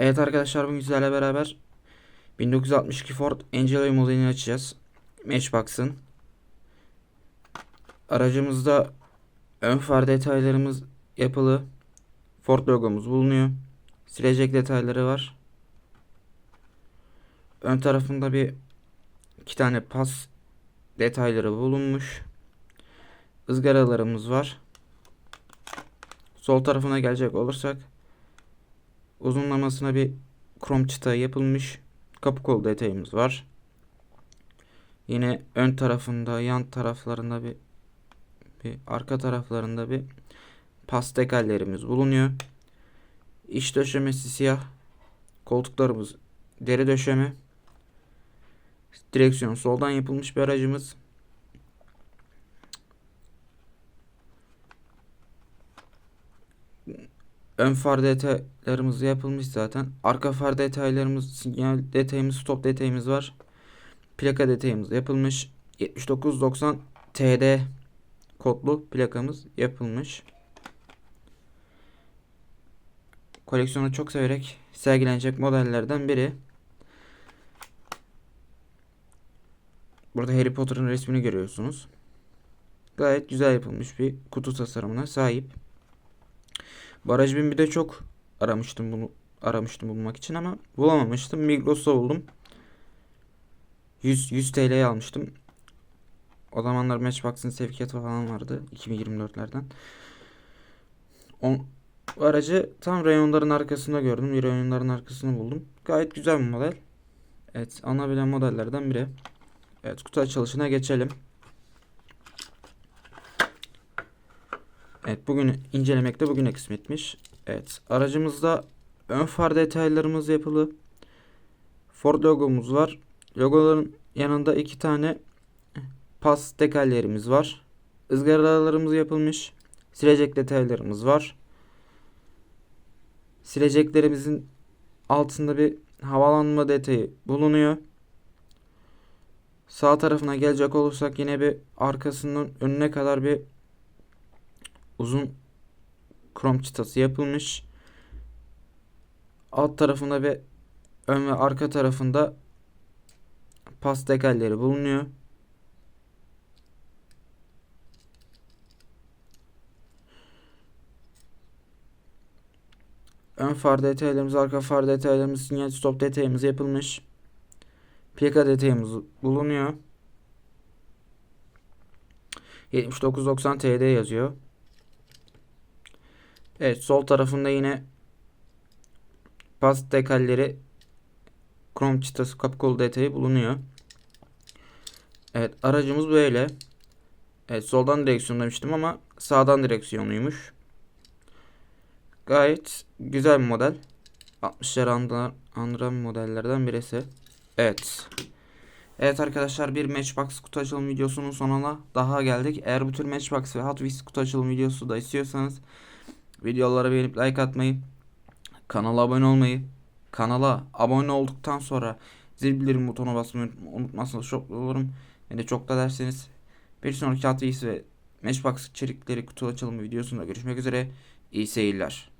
Evet arkadaşlar bugün sizlerle beraber 1962 Ford Angelo modelini açacağız. Matchbox'ın. Aracımızda ön far detaylarımız yapılı. Ford logomuz bulunuyor. Silecek detayları var. Ön tarafında bir iki tane pas detayları bulunmuş. Izgaralarımız var. Sol tarafına gelecek olursak uzunlamasına bir krom çıta yapılmış kapı kol detayımız var. Yine ön tarafında, yan taraflarında bir, bir arka taraflarında bir pas dekallerimiz bulunuyor. İç döşemesi siyah. Koltuklarımız deri döşeme. Direksiyon soldan yapılmış bir aracımız. Ön far detaylarımız yapılmış zaten. Arka far detaylarımız, sinyal detayımız, stop detayımız var. Plaka detayımız yapılmış. 7990 TD kodlu plakamız yapılmış. Koleksiyonu çok severek sergilenecek modellerden biri. Burada Harry Potter'ın resmini görüyorsunuz. Gayet güzel yapılmış bir kutu tasarımına sahip. Baraj bin bir de çok aramıştım bunu aramıştım bulmak için ama bulamamıştım. Migros'ta buldum. 100 100 TL'ye almıştım. O zamanlar Matchbox'ın sevkiyatı falan vardı 2024'lerden. On, aracı tam reyonların arkasında gördüm. Bir reyonların arkasında buldum. Gayet güzel bir model. Evet, alınabilen modellerden biri. Evet, kutu açılışına geçelim. Evet bugün incelemekte bugüne kısmetmiş. Evet aracımızda ön far detaylarımız yapılı. Ford logomuz var. Logoların yanında iki tane pas dekallerimiz var. Izgaralarımız yapılmış. Silecek detaylarımız var. Sileceklerimizin altında bir havalanma detayı bulunuyor. Sağ tarafına gelecek olursak yine bir arkasından önüne kadar bir uzun krom çıtası yapılmış. Alt tarafında ve ön ve arka tarafında pas dekalleri bulunuyor. Ön far detaylarımız, arka far detaylarımız, sinyal stop detayımız yapılmış. Plaka detayımız bulunuyor. 7990 TD yazıyor. Evet sol tarafında yine pas dekalleri krom çıtası kapı kolu detayı bulunuyor. Evet aracımız böyle. Evet soldan direksiyon demiştim ama sağdan direksiyonluymuş. Gayet güzel bir model. 60'ları andıran, andıran modellerden birisi. Evet. Evet arkadaşlar bir Matchbox kutu açılım videosunun sonuna daha geldik. Eğer bu tür Matchbox ve Hot Wheels kutu açılım videosu da istiyorsanız Videoları beğenip like atmayı, kanala abone olmayı, kanala abone olduktan sonra zil bildirim butonu basmayı unutmazsanız çok olurum. Beni çok da derseniz bir sonraki Hot ve Matchbox içerikleri kutu açılımı videosunda görüşmek üzere. İyi seyirler.